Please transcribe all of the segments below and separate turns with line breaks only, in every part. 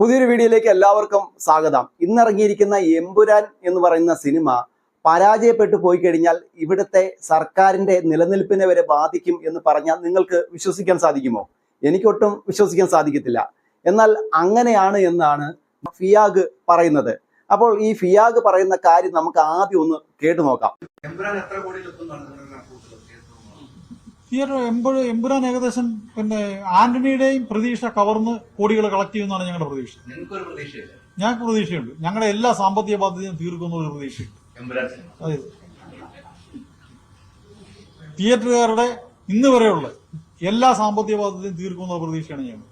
പുതിയൊരു വീഡിയോയിലേക്ക് എല്ലാവർക്കും സ്വാഗതം ഇന്നിറങ്ങിയിരിക്കുന്ന എമ്പുരാൻ എന്ന് പറയുന്ന സിനിമ പരാജയപ്പെട്ടു പോയി കഴിഞ്ഞാൽ ഇവിടുത്തെ സർക്കാരിന്റെ നിലനിൽപ്പിനെ വരെ ബാധിക്കും എന്ന് പറഞ്ഞാൽ നിങ്ങൾക്ക് വിശ്വസിക്കാൻ സാധിക്കുമോ എനിക്കൊട്ടും വിശ്വസിക്കാൻ സാധിക്കത്തില്ല എന്നാൽ അങ്ങനെയാണ് എന്നാണ് ഫിയാഗ് പറയുന്നത് അപ്പോൾ ഈ ഫിയാഗ് പറയുന്ന കാര്യം നമുക്ക് ആദ്യം ഒന്ന് കേട്ടു നോക്കാം എത്ര കോടിയിൽ
ഈ ഒരു എമ്പുര എമ്പുരാൻ ഏകദേശം പിന്നെ ആന്റണിയുടെയും പ്രതീക്ഷ കവർന്ന് കോടികൾ കളക്ട് ചെയ്യുന്നതാണ് ഞങ്ങളുടെ പ്രതീക്ഷ ഞങ്ങൾക്ക് പ്രതീക്ഷയുണ്ട് ഞങ്ങളുടെ എല്ലാ സാമ്പത്തിക ബാധ്യതയും തീർക്കുന്ന ഒരു പ്രതീക്ഷയുണ്ട് അതെ തിയേറ്ററുകാരുടെ ഇന്ന് വരെയുള്ള എല്ലാ സാമ്പത്തിക ബാധ്യതയും തീർക്കുന്ന പ്രതീക്ഷയാണ് ഞങ്ങൾ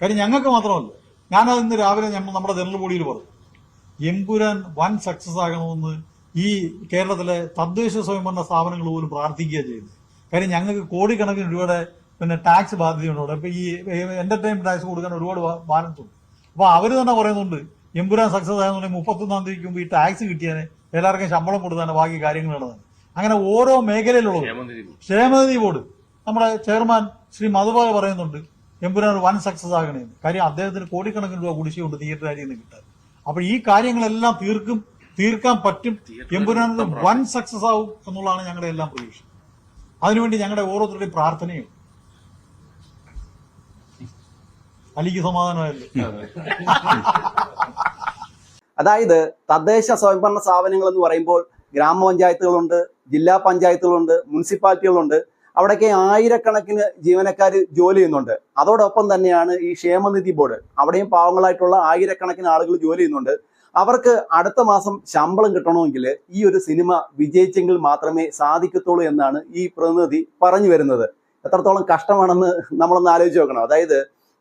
കാര്യം ഞങ്ങൾക്ക് മാത്രമല്ല ഞാനത് ഇന്ന് രാവിലെ ഞങ്ങൾ നമ്മുടെ ജനറൽ ബോഡിയിൽ പറഞ്ഞു എമ്പുരാൻ വൻ സക്സസ് ആകണമെന്ന് ഈ കേരളത്തിലെ തദ്ദേശ സ്വയംഭരണ സ്ഥാപനങ്ങൾ പോലും പ്രാർത്ഥിക്കുക ചെയ്യുന്നത് കാര്യം ഞങ്ങൾക്ക് കോടിക്കണക്കിന് ഒരുപാട് പിന്നെ ടാക്സ് ബാധ്യതയുണ്ട് അവിടെ ഇപ്പൊ ഈ എന്റർടൈൻമെന്റ് ടാക്സ് കൊടുക്കാൻ ഒരുപാട് ബാലൻസ് ഉണ്ട് അപ്പൊ അവർ തന്നെ പറയുന്നുണ്ട് എമ്പുരാൻ സക്സസ് ആയതുകൊണ്ട് മുപ്പത്തൊന്നാം തീയതി മുമ്പ് ഈ ടാക്സ് കിട്ടിയാൽ എല്ലാവർക്കും ശമ്പളം കൊടുത്താണ് ബാക്കി കാര്യങ്ങൾ നടന്നത് അങ്ങനെ ഓരോ മേഖലയിലുള്ളത് ക്ഷേമനിധി ബോർഡ് നമ്മുടെ ചെയർമാൻ ശ്രീ മധുബാല പറയുന്നുണ്ട് എമ്പുരാൻ വൻ സക്സസ് ആകണേന്ന് കാര്യം അദ്ദേഹത്തിന് കോടിക്കണക്കിന് രൂപ കുടിശ്ശിയുണ്ട് തിയേറ്റർ രാജ്യത്ത് നിന്ന് കിട്ടാൻ അപ്പോൾ ഈ കാര്യങ്ങളെല്ലാം തീർക്കും തീർക്കാൻ പറ്റും എമ്പുരാനത് വൻ സക്സസ് ആവും എന്നുള്ളതാണ് ഞങ്ങളുടെ എല്ലാം പ്രതീക്ഷ അതിനുവേണ്ടി ഞങ്ങളുടെ ഓരോരുത്തരുടെയും പ്രാർത്ഥനയും അലിക്ക് സമാധാനമല്ലേ
അതായത് തദ്ദേശ സ്വയംഭരണ സ്ഥാപനങ്ങൾ എന്ന് പറയുമ്പോൾ ഗ്രാമപഞ്ചായത്തുകളുണ്ട് ജില്ലാ പഞ്ചായത്തുകളുണ്ട് മുനിസിപ്പാലിറ്റികളുണ്ട് അവിടെയൊക്കെ ആയിരക്കണക്കിന് ജീവനക്കാർ ജോലി ചെയ്യുന്നുണ്ട് അതോടൊപ്പം തന്നെയാണ് ഈ ക്ഷേമനിധി ബോർഡ് അവിടെയും പാവങ്ങളായിട്ടുള്ള ആയിരക്കണക്കിന് ആളുകൾ ജോലി ചെയ്യുന്നുണ്ട് അവർക്ക് അടുത്ത മാസം ശമ്പളം കിട്ടണമെങ്കിൽ ഈ ഒരു സിനിമ വിജയിച്ചെങ്കിൽ മാത്രമേ സാധിക്കത്തുള്ളൂ എന്നാണ് ഈ പ്രതിനിധി പറഞ്ഞു വരുന്നത് എത്രത്തോളം കഷ്ടമാണെന്ന് നമ്മളൊന്ന് ആലോചിച്ച് നോക്കണം അതായത്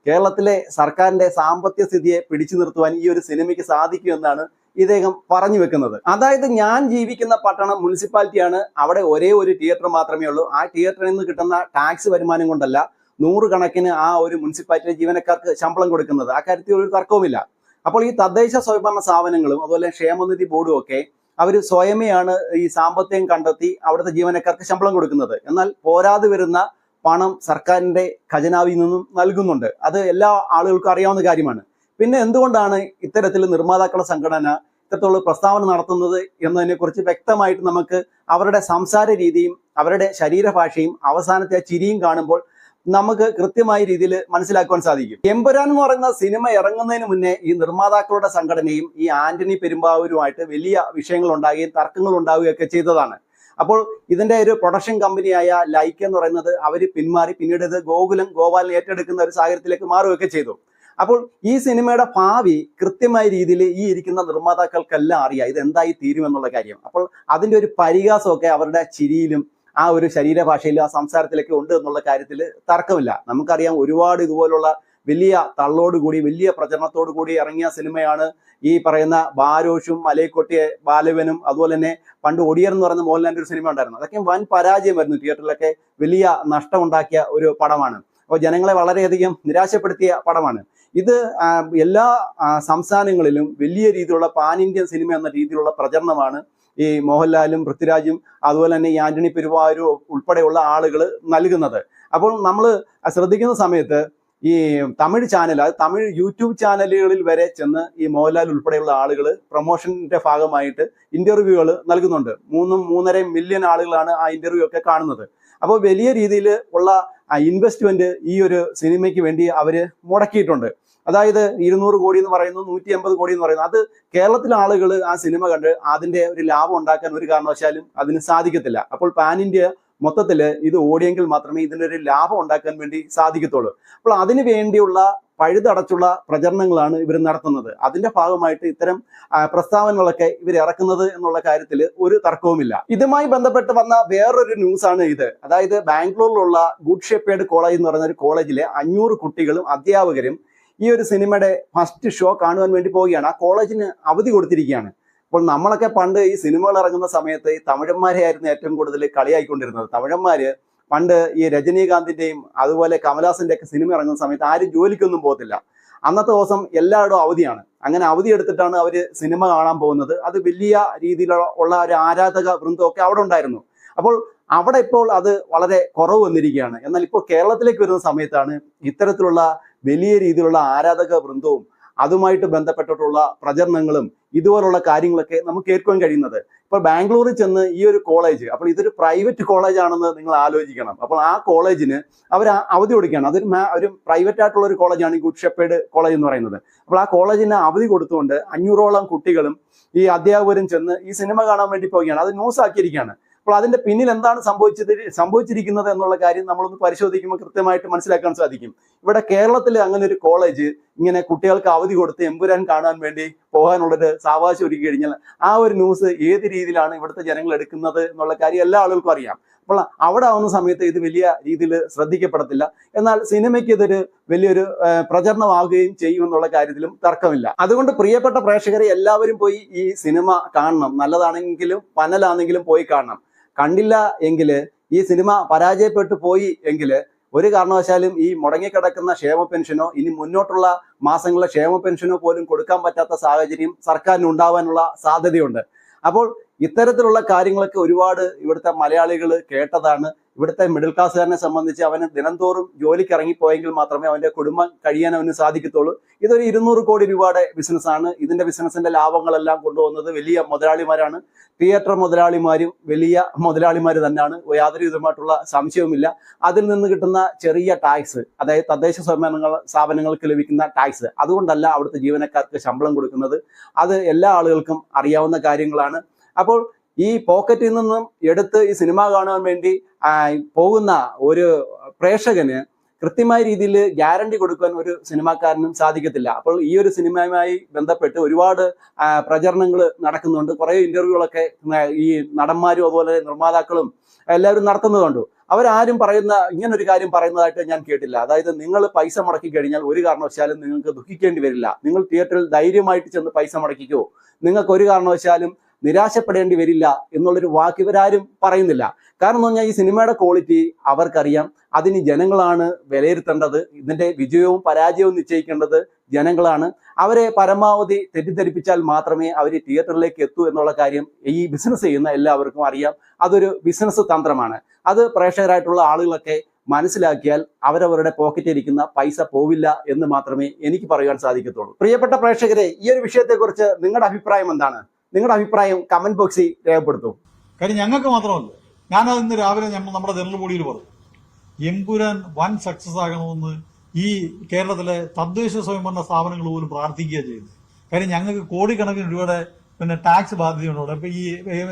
കേരളത്തിലെ സർക്കാരിന്റെ സാമ്പത്തിക സ്ഥിതിയെ പിടിച്ചു നിർത്തുവാൻ ഈ ഒരു സിനിമയ്ക്ക് എന്നാണ് ഇദ്ദേഹം പറഞ്ഞു വെക്കുന്നത് അതായത് ഞാൻ ജീവിക്കുന്ന പട്ടണം മുനിസിപ്പാലിറ്റിയാണ് അവിടെ ഒരേ ഒരു തിയേറ്റർ മാത്രമേ ഉള്ളൂ ആ തിയേറ്ററിൽ നിന്ന് കിട്ടുന്ന ടാക്സ് വരുമാനം കൊണ്ടല്ല നൂറുകണക്കിന് ആ ഒരു മുനിസിപ്പാലിറ്റിയിലെ ജീവനക്കാർക്ക് ശമ്പളം കൊടുക്കുന്നത് ആ കാര്യത്തിൽ ഒരു തർക്കവുമില്ല അപ്പോൾ ഈ തദ്ദേശ സ്വയംഭരണ സ്ഥാപനങ്ങളും അതുപോലെ ക്ഷേമനിധി ബോർഡും ഒക്കെ അവർ സ്വയമേയാണ് ഈ സാമ്പത്തികം കണ്ടെത്തി അവിടുത്തെ ജീവനക്കാർക്ക് ശമ്പളം കൊടുക്കുന്നത് എന്നാൽ പോരാതെ വരുന്ന പണം സർക്കാരിന്റെ ഖജനാവിൽ നിന്നും നൽകുന്നുണ്ട് അത് എല്ലാ ആളുകൾക്കും അറിയാവുന്ന കാര്യമാണ് പിന്നെ എന്തുകൊണ്ടാണ് ഇത്തരത്തിൽ നിർമ്മാതാക്കളുടെ സംഘടന ഇത്തരത്തിലുള്ള പ്രസ്താവന നടത്തുന്നത് എന്നതിനെ കുറിച്ച് വ്യക്തമായിട്ട് നമുക്ക് അവരുടെ സംസാര രീതിയും അവരുടെ ശരീരഭാഷയും അവസാനത്തെ ചിരിയും കാണുമ്പോൾ നമുക്ക് കൃത്യമായ രീതിയിൽ മനസ്സിലാക്കുവാൻ സാധിക്കും എമ്പുരാൻ എന്ന് പറയുന്ന സിനിമ ഇറങ്ങുന്നതിന് മുന്നേ ഈ നിർമ്മാതാക്കളുടെ സംഘടനയും ഈ ആന്റണി പെരുമ്പാവൂരുമായിട്ട് വലിയ വിഷയങ്ങൾ ഉണ്ടാകുകയും തർക്കങ്ങൾ ഉണ്ടാവുകയൊക്കെ ചെയ്തതാണ് അപ്പോൾ ഇതിന്റെ ഒരു പ്രൊഡക്ഷൻ കമ്പനിയായ ലൈക്ക് എന്ന് പറയുന്നത് അവർ പിന്മാറി പിന്നീട് ഇത് ഗോകുലം ഗോപാലിനെ ഏറ്റെടുക്കുന്ന ഒരു സാഹചര്യത്തിലേക്ക് മാറുകയൊക്കെ ചെയ്തു അപ്പോൾ ഈ സിനിമയുടെ ഭാവി കൃത്യമായ രീതിയിൽ ഈ ഇരിക്കുന്ന നിർമ്മാതാക്കൾക്കെല്ലാം അറിയാം ഇത് എന്തായി തീരുമെന്നുള്ള കാര്യം അപ്പോൾ അതിന്റെ ഒരു പരിഹാസമൊക്കെ അവരുടെ ചിരിയിലും ആ ഒരു ശരീരഭാഷയിൽ ആ സംസാരത്തിലൊക്കെ ഉണ്ട് എന്നുള്ള കാര്യത്തിൽ തർക്കമില്ല നമുക്കറിയാം ഒരുപാട് ഇതുപോലുള്ള വലിയ തള്ളോടുകൂടി വലിയ പ്രചരണത്തോടു കൂടി ഇറങ്ങിയ സിനിമയാണ് ഈ പറയുന്ന ബാരോഷും മലയക്കൊട്ടിയെ ബാലവനും അതുപോലെ തന്നെ പണ്ട് ഒടിയർ എന്ന് പറയുന്ന മോഹൻലാലിൻ്റെ ഒരു സിനിമ ഉണ്ടായിരുന്നു അതൊക്കെ വൻ പരാജയമായിരുന്നു തിയേറ്ററിലൊക്കെ വലിയ നഷ്ടമുണ്ടാക്കിയ ഒരു പടമാണ് അപ്പോൾ ജനങ്ങളെ വളരെയധികം നിരാശപ്പെടുത്തിയ പടമാണ് ഇത് എല്ലാ സംസ്ഥാനങ്ങളിലും വലിയ രീതിയിലുള്ള പാൻ ഇന്ത്യൻ സിനിമ എന്ന രീതിയിലുള്ള പ്രചരണമാണ് ഈ മോഹൻലാലും പൃഥ്വിരാജും അതുപോലെ തന്നെ ഈ ആന്റണി പെരുവായൂരും ഉൾപ്പെടെയുള്ള ആളുകൾ നൽകുന്നത് അപ്പോൾ നമ്മൾ ശ്രദ്ധിക്കുന്ന സമയത്ത് ഈ തമിഴ് ചാനൽ അത് തമിഴ് യൂട്യൂബ് ചാനലുകളിൽ വരെ ചെന്ന് ഈ മോഹൻലാൽ ഉൾപ്പെടെയുള്ള ആളുകൾ പ്രൊമോഷന്റെ ഭാഗമായിട്ട് ഇന്റർവ്യൂകൾ നൽകുന്നുണ്ട് മൂന്നും മൂന്നര മില്യൺ ആളുകളാണ് ആ ഇന്റർവ്യൂ ഒക്കെ കാണുന്നത് അപ്പോൾ വലിയ രീതിയിൽ ഉള്ള ഇൻവെസ്റ്റ്മെന്റ് ഈ ഒരു സിനിമയ്ക്ക് വേണ്ടി അവർ മുടക്കിയിട്ടുണ്ട് അതായത് ഇരുന്നൂറ് കോടി എന്ന് പറയുന്നു നൂറ്റി അമ്പത് കോടി എന്ന് പറയുന്നു അത് കേരളത്തിലെ ആളുകൾ ആ സിനിമ കണ്ട് അതിൻ്റെ ഒരു ലാഭം ഉണ്ടാക്കാൻ ഒരു കാരണവശാലും അതിന് സാധിക്കത്തില്ല അപ്പോൾ പാൻ ഇന്ത്യ മൊത്തത്തിൽ ഇത് ഓടിയെങ്കിൽ മാത്രമേ ഇതിനൊരു ലാഭം ഉണ്ടാക്കാൻ വേണ്ടി സാധിക്കത്തുള്ളൂ അപ്പോൾ അതിനു വേണ്ടിയുള്ള പഴുതടച്ചുള്ള പ്രചരണങ്ങളാണ് ഇവർ നടത്തുന്നത് അതിന്റെ ഭാഗമായിട്ട് ഇത്തരം പ്രസ്താവനകളൊക്കെ ഇവർ ഇറക്കുന്നത് എന്നുള്ള കാര്യത്തിൽ ഒരു തർക്കവുമില്ല ഇതുമായി ബന്ധപ്പെട്ട് വന്ന വേറൊരു ന്യൂസാണ് ഇത് അതായത് ബാംഗ്ലൂരിലുള്ള ഗുഡ് ഷെപ്പേഡ് കോളേജ് എന്ന് പറയുന്ന ഒരു കോളേജിലെ അഞ്ഞൂറ് കുട്ടികളും അധ്യാപകരും ഈ ഒരു സിനിമയുടെ ഫസ്റ്റ് ഷോ കാണുവാൻ വേണ്ടി പോവുകയാണ് ആ കോളേജിന് അവധി കൊടുത്തിരിക്കുകയാണ് അപ്പോൾ നമ്മളൊക്കെ പണ്ട് ഈ സിനിമകൾ ഇറങ്ങുന്ന സമയത്ത് ഈ തമിഴന്മാരെ ആയിരുന്നു ഏറ്റവും കൂടുതൽ കളിയായിക്കൊണ്ടിരുന്നത് തമിഴന്മാര് പണ്ട് ഈ രജനീകാന്തിന്റെയും അതുപോലെ കമലാസിന്റെ ഒക്കെ സിനിമ ഇറങ്ങുന്ന സമയത്ത് ആരും ജോലിക്കൊന്നും പോകത്തില്ല അന്നത്തെ ദിവസം എല്ലായിടും അവധിയാണ് അങ്ങനെ അവധി എടുത്തിട്ടാണ് അവർ സിനിമ കാണാൻ പോകുന്നത് അത് വലിയ രീതിയിലുള്ള ഒരു ആരാധക വൃന്ദമൊക്കെ അവിടെ ഉണ്ടായിരുന്നു അപ്പോൾ അവിടെ ഇപ്പോൾ അത് വളരെ കുറവ് വന്നിരിക്കുകയാണ് എന്നാൽ ഇപ്പോൾ കേരളത്തിലേക്ക് വരുന്ന സമയത്താണ് ഇത്തരത്തിലുള്ള വലിയ രീതിയിലുള്ള ആരാധക വൃന്ദവും അതുമായിട്ട് ബന്ധപ്പെട്ടിട്ടുള്ള പ്രചരണങ്ങളും ഇതുപോലുള്ള കാര്യങ്ങളൊക്കെ നമുക്ക് കേൾക്കുവാൻ കഴിയുന്നത് ഇപ്പൊ ബാംഗ്ലൂരിൽ ചെന്ന് ഈ ഒരു കോളേജ് അപ്പോൾ ഇതൊരു പ്രൈവറ്റ് കോളേജ് ആണെന്ന് നിങ്ങൾ ആലോചിക്കണം അപ്പോൾ ആ കോളേജിന് അവർ അവധി കൊടുക്കുകയാണ് അതൊരു ഒരു പ്രൈവറ്റ് ആയിട്ടുള്ള ഒരു കോളേജാണ് ഈ ഗുഡ് ഷെപ്പേഡ് കോളേജ് എന്ന് പറയുന്നത് അപ്പോൾ ആ കോളേജിന് അവധി കൊടുത്തുകൊണ്ട് അഞ്ഞൂറോളം കുട്ടികളും ഈ അധ്യാപകരും ചെന്ന് ഈ സിനിമ കാണാൻ വേണ്ടി പോവുകയാണ് അത് ന്യൂസ് ആക്കിയിരിക്കുകയാണ് അപ്പോൾ അതിന്റെ പിന്നിൽ എന്താണ് സംഭവിച്ചത് സംഭവിച്ചിരിക്കുന്നത് എന്നുള്ള കാര്യം നമ്മളൊന്ന് പരിശോധിക്കുമ്പോൾ കൃത്യമായിട്ട് മനസ്സിലാക്കാൻ സാധിക്കും ഇവിടെ കേരളത്തിൽ അങ്ങനെ ഒരു കോളേജ് ഇങ്ങനെ കുട്ടികൾക്ക് അവധി കൊടുത്ത് എമ്പുരാൻ കാണാൻ വേണ്ടി പോകാനുള്ളൊരു സാവകാശം ഒരുക്കി കഴിഞ്ഞാൽ ആ ഒരു ന്യൂസ് ഏത് രീതിയിലാണ് ഇവിടുത്തെ ജനങ്ങൾ എടുക്കുന്നത് എന്നുള്ള കാര്യം എല്ലാ ആളുകൾക്കും അറിയാം അപ്പോൾ അവിടെ ആവുന്ന സമയത്ത് ഇത് വലിയ രീതിയിൽ ശ്രദ്ധിക്കപ്പെടത്തില്ല എന്നാൽ സിനിമയ്ക്ക് ഇതൊരു വലിയൊരു പ്രചരണമാവുകയും ചെയ്യും എന്നുള്ള കാര്യത്തിലും തർക്കമില്ല അതുകൊണ്ട് പ്രിയപ്പെട്ട പ്രേക്ഷകരെ എല്ലാവരും പോയി ഈ സിനിമ കാണണം നല്ലതാണെങ്കിലും പനലാണെങ്കിലും പോയി കാണണം കണ്ടില്ല എങ്കിൽ ഈ സിനിമ പരാജയപ്പെട്ടു പോയി എങ്കിൽ ഒരു കാരണവശാലും ഈ മുടങ്ങിക്കിടക്കുന്ന ക്ഷേമ പെൻഷനോ ഇനി മുന്നോട്ടുള്ള മാസങ്ങളിലെ ക്ഷേമ പെൻഷനോ പോലും കൊടുക്കാൻ പറ്റാത്ത സാഹചര്യം സർക്കാരിന് ഉണ്ടാവാനുള്ള സാധ്യതയുണ്ട് അപ്പോൾ ഇത്തരത്തിലുള്ള കാര്യങ്ങളൊക്കെ ഒരുപാട് ഇവിടുത്തെ മലയാളികൾ കേട്ടതാണ് ഇവിടുത്തെ മിഡിൽ ക്ലാസ്സുകാരനെ സംബന്ധിച്ച് അവന് ദിനംതോറും ജോലിക്ക് ഇറങ്ങിപ്പോയെങ്കിൽ മാത്രമേ അവന്റെ കുടുംബം കഴിയാൻ അവന് സാധിക്കത്തുള്ളൂ ഇതൊരു ഇരുന്നൂറ് കോടി രൂപയുടെ ബിസിനസ്സാണ് ഇതിന്റെ ബിസിനസിന്റെ ലാഭങ്ങളെല്ലാം കൊണ്ടുപോകുന്നത് വലിയ മുതലാളിമാരാണ് തിയേറ്റർ മുതലാളിമാരും വലിയ മുതലാളിമാർ തന്നെയാണ് യാതൊരു വിധമായിട്ടുള്ള സംശയവുമില്ല അതിൽ നിന്ന് കിട്ടുന്ന ചെറിയ ടാക്സ് അതായത് തദ്ദേശ സ്വയംഭരണങ്ങൾ സ്ഥാപനങ്ങൾക്ക് ലഭിക്കുന്ന ടാക്സ് അതുകൊണ്ടല്ല അവിടുത്തെ ജീവനക്കാർക്ക് ശമ്പളം കൊടുക്കുന്നത് അത് എല്ലാ ആളുകൾക്കും അറിയാവുന്ന കാര്യങ്ങളാണ് അപ്പോൾ ഈ പോക്കറ്റിൽ നിന്നും എടുത്ത് ഈ സിനിമ കാണാൻ വേണ്ടി പോകുന്ന ഒരു പ്രേക്ഷകന് കൃത്യമായ രീതിയിൽ ഗ്യാരണ്ടി കൊടുക്കാൻ ഒരു സിനിമാക്കാരനും സാധിക്കത്തില്ല അപ്പോൾ ഈ ഒരു സിനിമയുമായി ബന്ധപ്പെട്ട് ഒരുപാട് പ്രചരണങ്ങൾ നടക്കുന്നുണ്ട് കുറേ ഇന്റർവ്യൂകളൊക്കെ ഈ നടന്മാരും അതുപോലെ നിർമ്മാതാക്കളും എല്ലാവരും നടത്തുന്നതുണ്ട് അവരാരും പറയുന്ന ഇങ്ങനെ ഒരു കാര്യം പറയുന്നതായിട്ട് ഞാൻ കേട്ടില്ല അതായത് നിങ്ങൾ പൈസ മുടക്കി കഴിഞ്ഞാൽ ഒരു കാരണവശാലും നിങ്ങൾക്ക് ദുഃഖിക്കേണ്ടി വരില്ല നിങ്ങൾ തിയേറ്ററിൽ ധൈര്യമായിട്ട് ചെന്ന് പൈസ മുടക്കിക്കോ നിങ്ങൾക്ക് ഒരു കാരണവശാലും നിരാശപ്പെടേണ്ടി വരില്ല എന്നുള്ളൊരു വാക്ക് ഇവരാരും പറയുന്നില്ല കാരണം എന്ന് ഈ സിനിമയുടെ ക്വാളിറ്റി അവർക്കറിയാം അതിന് ജനങ്ങളാണ് വിലയിരുത്തേണ്ടത് ഇതിന്റെ വിജയവും പരാജയവും നിശ്ചയിക്കേണ്ടത് ജനങ്ങളാണ് അവരെ പരമാവധി തെറ്റിദ്ധരിപ്പിച്ചാൽ മാത്രമേ അവർ തിയേറ്ററിലേക്ക് എത്തൂ എന്നുള്ള കാര്യം ഈ ബിസിനസ് ചെയ്യുന്ന എല്ലാവർക്കും അറിയാം അതൊരു ബിസിനസ് തന്ത്രമാണ് അത് പ്രേക്ഷകരായിട്ടുള്ള ആളുകളൊക്കെ മനസ്സിലാക്കിയാൽ അവരവരുടെ ഇരിക്കുന്ന പൈസ പോവില്ല എന്ന് മാത്രമേ എനിക്ക് പറയുവാൻ സാധിക്കത്തുള്ളൂ പ്രിയപ്പെട്ട പ്രേക്ഷകരെ ഈ ഒരു വിഷയത്തെക്കുറിച്ച് നിങ്ങളുടെ അഭിപ്രായം എന്താണ് നിങ്ങളുടെ അഭിപ്രായം കമന്റ് ബോക്സിൽ രേഖപ്പെടുത്തും
കാര്യം ഞങ്ങൾക്ക് മാത്രമല്ല ഞാനത് ഇന്ന് രാവിലെ നമ്മൾ നമ്മുടെ ജനറൽ പറഞ്ഞു എംപുരാൻ വൻ സക്സസ് ആകണമെന്ന് ഈ കേരളത്തിലെ തദ്ദേശ സ്വയംഭരണ സ്ഥാപനങ്ങൾ പോലും പ്രാർത്ഥിക്കുക ചെയ്യുന്നത് കാര്യം ഞങ്ങൾക്ക് കോടിക്കണക്കിന് രൂപയുടെ പിന്നെ ടാക്സ് ബാധ്യതയുണ്ട് അവിടെ ഇപ്പം ഈ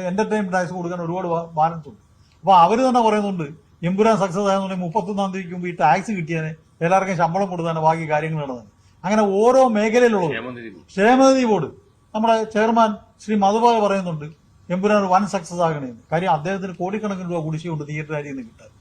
എന്റർടൈൻമെന്റ് ടാക്സ് കൊടുക്കാൻ ഒരുപാട് ബാലൻസ് ഉണ്ട് അപ്പോൾ അവർ തന്നെ പറയുന്നുണ്ട് എമ്പുരാൻ സക്സസ് ആയതുകൊണ്ട് മുപ്പത്തൊന്നാം തീയതിക്ക് മുമ്പ് ഈ ടാക്സ് കിട്ടിയാൽ എല്ലാവർക്കും ശമ്പളം കൊടുത്താണ് ബാക്കി കാര്യങ്ങൾ നടന്നത് അങ്ങനെ ഓരോ മേഖലയിലുള്ളത് ക്ഷേമനിധി ബോർഡ് നമ്മുടെ ചെയർമാൻ ശ്രീ മധുബാല പറയുന്നുണ്ട് എമ്പുരാൻ വൻ സക്സസ് ആകണേന്ന് കാര്യം അദ്ദേഹത്തിന് കോടിക്കണക്കിന് രൂപ കുടിശ്ശിയുണ്ട് തിയേറ്റർ അരിയിൽ നിന്ന് കിട്ടാൻ